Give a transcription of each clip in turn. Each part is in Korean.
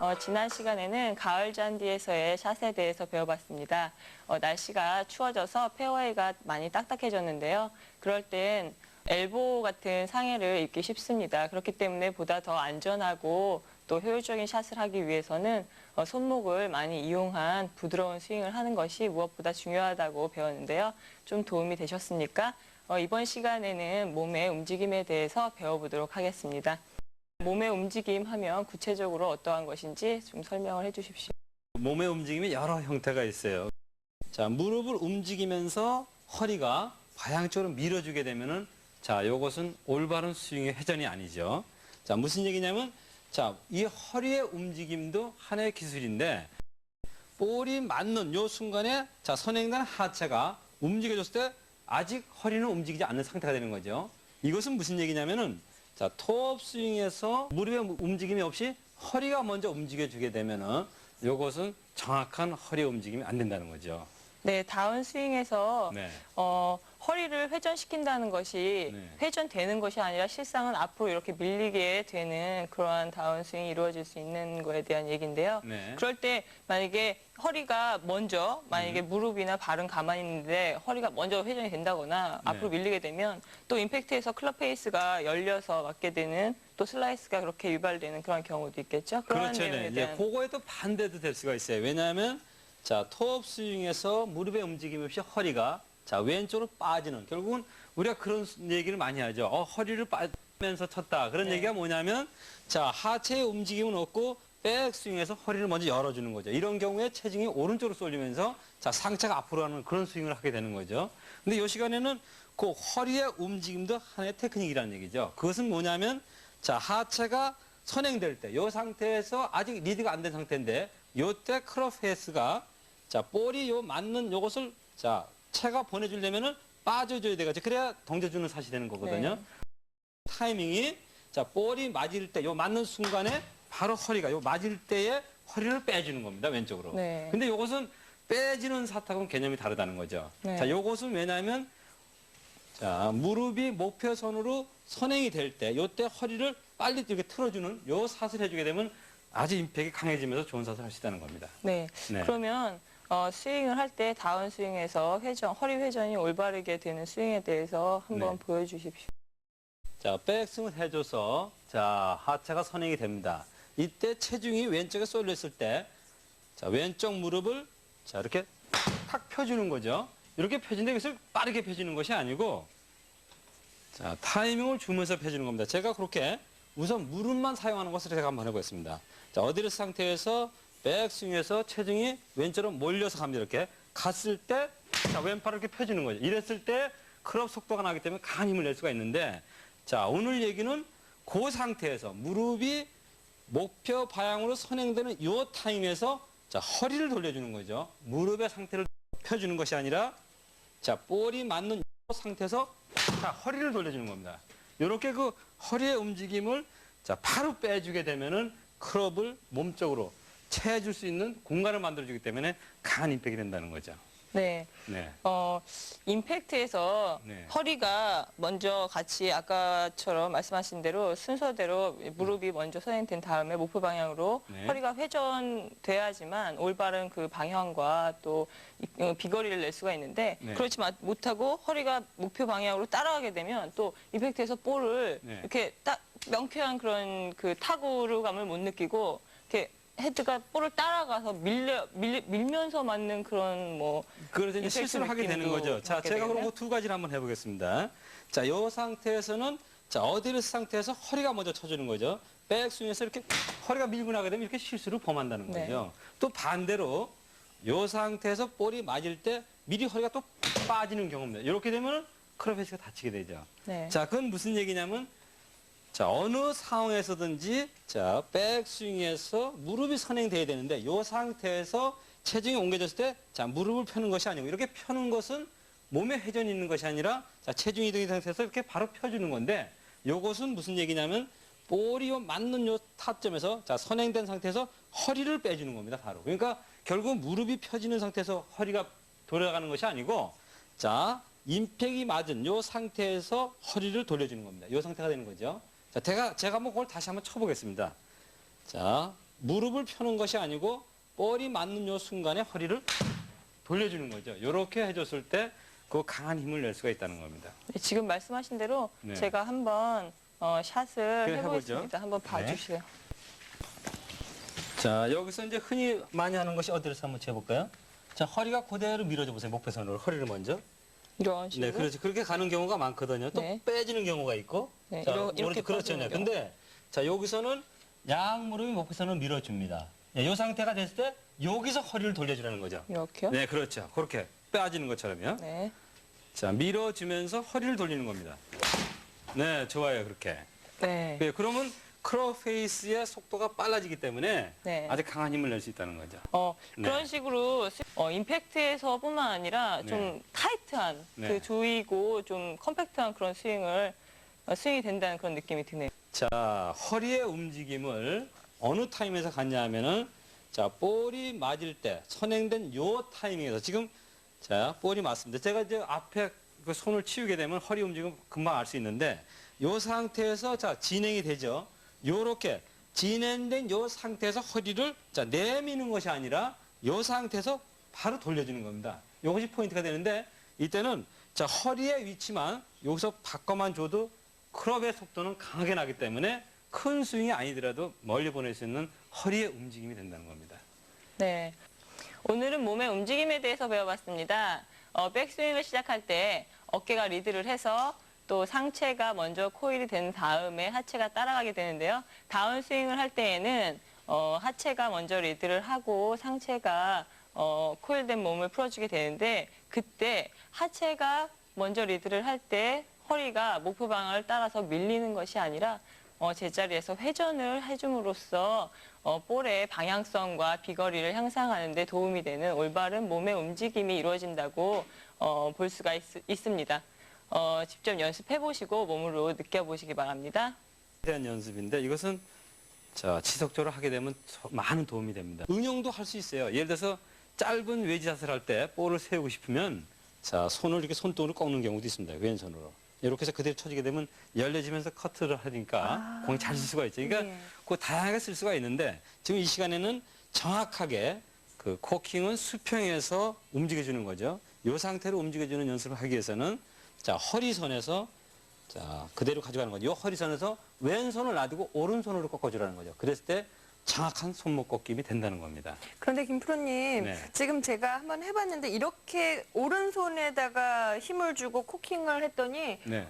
어, 지난 시간에는 가을 잔디에서의 샷에 대해서 배워봤습니다. 어, 날씨가 추워져서 페어웨이가 많이 딱딱해졌는데요. 그럴 땐 엘보 같은 상해를 입기 쉽습니다. 그렇기 때문에 보다 더 안전하고 또 효율적인 샷을 하기 위해서는 어, 손목을 많이 이용한 부드러운 스윙을 하는 것이 무엇보다 중요하다고 배웠는데요. 좀 도움이 되셨습니까? 어, 이번 시간에는 몸의 움직임에 대해서 배워보도록 하겠습니다. 몸의 움직임 하면 구체적으로 어떠한 것인지 좀 설명을 해주십시오. 몸의 움직임이 여러 형태가 있어요. 자, 무릎을 움직이면서 허리가 방향적으로 밀어주게 되면은 자, 요것은 올바른 스윙의 회전이 아니죠. 자, 무슨 얘기냐면 자, 이 허리의 움직임도 하나의 기술인데 볼이 맞는 요 순간에 자, 선행된 하체가 움직여졌을 때 아직 허리는 움직이지 않는 상태가 되는 거죠. 이것은 무슨 얘기냐면은 자, 토업 스윙에서 무릎의 움직임이 없이 허리가 먼저 움직여주게 되면은 요것은 정확한 허리 움직임이 안 된다는 거죠. 네, 다운 스윙에서 네. 어, 허리를 회전시킨다는 것이 네. 회전되는 것이 아니라 실상은 앞으로 이렇게 밀리게 되는 그러한 다운 스윙이 이루어질 수 있는 거에 대한 얘기인데요. 네. 그럴 때 만약에 허리가 먼저 만약에 무릎이나 발은 가만히 있는데 허리가 먼저 회전이 된다거나 네. 앞으로 밀리게 되면 또 임팩트에서 클럽 페이스가 열려서 맞게 되는 또 슬라이스가 그렇게 유발되는 그런 경우도 있겠죠. 그렇죠. 내용에 네. 이제 대한 그거에 또 반대도 될 수가 있어요. 왜냐하면 자, 토업 스윙에서 무릎의 움직임 없이 허리가 자, 왼쪽으로 빠지는 결국은 우리가 그런 얘기를 많이 하죠. 어, 허리를 빠면서 쳤다. 그런 네. 얘기가 뭐냐면 자, 하체의 움직임은 없고 백 스윙에서 허리를 먼저 열어주는 거죠. 이런 경우에 체중이 오른쪽으로 쏠리면서 자, 상체가 앞으로 가는 그런 스윙을 하게 되는 거죠. 근데 이 시간에는 그 허리의 움직임도 하나의 테크닉이라는 얘기죠. 그것은 뭐냐면 자, 하체가 선행될 때, 이 상태에서 아직 리드가 안 된 상태인데, 요때 크롭 페이스가 자, 볼이 요 맞는 요것을 자, 체가 보내주려면은 빠져줘야 되겠죠. 그래야 던져주는 샷이 되는 거거든요. 네. 타이밍이 자, 볼이 맞을 때, 요 맞는 순간에 바로 허리가 요 맞을 때에 허리를 빼주는 겁니다. 왼쪽으로. 네. 근데 요것은 빼지는 샷하고는 개념이 다르다는 거죠. 네. 자, 요것은 왜냐하면 자, 무릎이 목표선으로 선행이 될 때, 요때 허리를 빨리 이렇게 틀어주는 요 샷을 해주게 되면 아주 임팩이 강해지면서 좋은 샷을 할수 있다는 겁니다. 네. 네. 그러면 어, 스윙을 할 때 다운 스윙에서 회전, 허리 회전이 올바르게 되는 스윙에 대해서 한번 네. 보여주십시오. 자, 백스윙을 해줘서 자, 하체가 선행이 됩니다. 이때 체중이 왼쪽에 쏠려 있을 때, 자, 왼쪽 무릎을 자, 이렇게 탁 펴주는 거죠. 이렇게 펴진데 이것을 빠르게 펴주는 것이 아니고, 자, 타이밍을 주면서 펴주는 겁니다. 제가 그렇게 우선 무릎만 사용하는 것을 제가 한번 해보겠습니다. 자, 어디를 상태에서 백스윙에서 체중이 왼쪽으로 몰려서 갑니다. 이렇게 갔을 때, 자, 왼팔을 이렇게 펴주는 거죠. 이랬을 때 크롭 속도가 나기 때문에 강한 힘을 낼 수가 있는데, 자, 오늘 얘기는 그 상태에서 무릎이 목표 방향으로 선행되는 요 타임에서 자, 허리를 돌려주는 거죠. 무릎의 상태를 펴주는 것이 아니라 자, 볼이 맞는 요 상태에서 자, 허리를 돌려주는 겁니다. 이렇게 그 허리의 움직임을 자, 바로 빼주게 되면은 크롭을 몸쪽으로 채워줄 수 있는 공간을 만들어주기 때문에 강한 임팩이 된다는 거죠. 네. 네. 어, 임팩트에서 네. 허리가 먼저 같이 아까처럼 말씀하신 대로 순서대로 무릎이 먼저 선행된 다음에 목표 방향으로 네. 허리가 회전돼야지만 올바른 그 방향과 또 이- 어, 비거리를 낼 수가 있는데 네. 그렇지 마- 못하고 허리가 목표 방향으로 따라가게 되면 또 임팩트에서 볼을 네. 이렇게 딱 명쾌한 그런 그 타구르감을 못 느끼고 이렇게 헤드가 볼을 따라가서 밀려 밀, 밀면서 맞는 그런 뭐 그래서 이제 실수를 하게 되는 거죠. 자, 제가 그럼 되겠네요. 그두 가지를 한번 해보겠습니다. 자, 요 상태에서는 자, 어디를 상태에서 허리가 먼저 쳐주는 거죠. 백스윙에서 이렇게 허리가 밀고 나가게 되면 이렇게 실수를 범한다는 네. 거죠. 또 반대로 요 상태에서 볼이 맞을 때 미리 허리가 또 빠지는 경우입니다. 이렇게 되면 크로페이스가 다치게 되죠. 네. 자, 그건 무슨 얘기냐면 자, 어느 상황에서든지 자, 백스윙에서 무릎이 선행돼야 되는데 이 상태에서 체중이 옮겨졌을 때 자, 무릎을 펴는 것이 아니고 이렇게 펴는 것은 몸에 회전이 있는 것이 아니라 자, 체중 이동의 상태에서 이렇게 바로 펴주는 건데 요것은 무슨 얘기냐면 볼이 요 맞는 요 타점에서 자, 선행된 상태에서 허리를 빼주는 겁니다, 바로. 그러니까 결국 무릎이 펴지는 상태에서 허리가 돌아가는 것이 아니고 자, 임팩이 맞은 요 상태에서 허리를 돌려주는 겁니다. 요 상태가 되는 거죠. 자, 제가, 제가 한번 그걸 다시 한번 쳐보겠습니다. 자, 무릎을 펴는 것이 아니고 볼이 맞는 요 순간에 허리를 돌려주는 거죠. 이렇게 해줬을 때 그 강한 힘을 낼 수가 있다는 겁니다. 네, 지금 말씀하신 대로 네. 제가 한번 어, 샷을 해보겠습니다. 해보죠. 한번 네. 봐주세요. 자, 여기서 이제 흔히 많이 하는 것이 어디서 한번 재볼까요? 자, 허리가 그대로 밀어줘 보세요. 목배선으로 허리를 먼저. 이런 식으로. 네, 그렇죠. 그렇게 가는 경우가 많거든요. 또 네. 빼지는 경우가 있고. 네, 자, 이렇게 그렇죠. 빠지는 네. 근데 자, 여기서는 양 무릎이 목배선으로 밀어줍니다. 네, 이 상태가 됐을 때 여기서 허리를 돌려주라는 거죠. 이렇게요? 네, 그렇죠. 그렇게 빠지는 것처럼요. 네. 자, 밀어주면서 허리를 돌리는 겁니다. 네, 좋아요. 그렇게. 네. 네, 그러면 크로페이스의 속도가 빨라지기 때문에 네. 아주 강한 힘을 낼 수 있다는 거죠. 어, 네. 그런 식으로 스- 어, 임팩트에서뿐만 아니라 좀 네. 타이트한 네. 그 조이고 좀 컴팩트한 그런 스윙을 어, 스윙이 된다는 그런 느낌이 드네요. 자, 허리의 움직임을 어느 타임에서 갖냐 하면은 자, 볼이 맞을 때 선행된 요 타이밍에서 지금 자, 볼이 맞습니다. 제가 이제 앞에 그 손을 치우게 되면 허리 움직임 금방 알 수 있는데 요 상태에서 자, 진행이 되죠. 요렇게 진행된 요 상태에서 허리를 자, 내미는 것이 아니라 요 상태에서 바로 돌려주는 겁니다. 요것이 포인트가 되는데 이때는 자, 허리의 위치만 여기서 바꿔만 줘도 클럽의 속도는 강하게 나기 때문에 큰 스윙이 아니더라도 멀리 보낼 수 있는 허리의 움직임이 된다는 겁니다. 네. 오늘은 몸의 움직임에 대해서 배워봤습니다. 어, 백스윙을 시작할 때 어깨가 리드를 해서 또 상체가 먼저 코일이 된 다음에 하체가 따라가게 되는데요. 다운 스윙을 할 때에는 어, 하체가 먼저 리드를 하고 상체가 어, 코일된 몸을 풀어주게 되는데 그때 하체가 먼저 리드를 할때 허리가 목표 방향을 따라서 밀리는 것이 아니라 어, 제자리에서 회전을 해줌으로써 어, 볼의 방향성과 비거리를 향상하는 데 도움이 되는 올바른 몸의 움직임이 이루어진다고 어, 볼 수가 있, 습니다 어, 직접 연습해 보시고 몸으로 느껴보시기 바랍니다. 대한 연습인데 이것은 자, 지속적으로 하게 되면 저- 많은 도움이 됩니다. 응용도 할 수 있어요. 예를 들어서 짧은 외지 자세를 할 때 볼을 세우고 싶으면 자, 손을 이렇게 손등으로 꺾는 경우도 있습니다. 왼손으로. 이렇게 해서 그대로 쳐지게 되면 열려지면서 커트를 하니까 공이 잘 쓸 수가 있죠. 그러니까 네. 그 다양하게 쓸 수가 있는데 지금 이 시간에는 정확하게 그 코킹은 수평에서 움직여주는 거죠. 이 상태로 움직여주는 연습을 하기 위해서는 자 허리선에서 자 그대로 가져가는 거죠. 이 허리선에서 왼손을 놔두고 오른손으로 꺾어주라는 거죠. 그랬을 때 정확한 손목 꺾임이 된다는 겁니다. 그런데 김 프로님 네. 지금 제가 한번 해봤는데 이렇게 오른손에다가 힘을 주고 코킹을 했더니 네.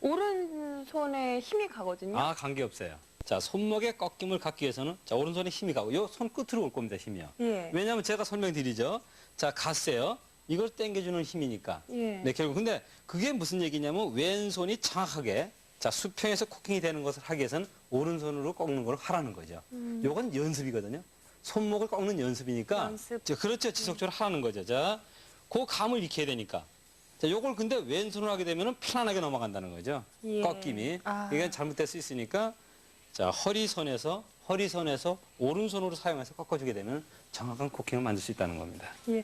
오른손에 힘이 가거든요. 아 관계 없어요. 자 손목의 꺾임을 갖기 위해서는 자 오른손에 힘이 가고 요 손 끝으로 올 겁니다. 힘이요. 예. 왜냐하면 제가 설명드리죠. 자 갔어요. 이걸 당겨주는 힘이니까. 예. 네, 결국 근데 그게 무슨 얘기냐면 왼손이 정확하게 자 수평에서 코킹이 되는 것을 하기 위해서는 오른손으로 꺾는 걸 하라는 거죠. 요건 연습이거든요. 손목을 꺾는 연습이니까. 연습. 자, 그렇죠. 지속적으로 하는 거죠. 자, 그 감을 익혀야 되니까. 자, 요걸 근데 왼손으로 하게 되면 편안하게 넘어간다는 거죠. 예. 꺾임이. 아. 이게 잘못될 수 있으니까 자, 허리선에서 허리선에서 오른손으로 사용해서 꺾어주게 되면 정확한 코킹을 만들 수 있다는 겁니다. 예.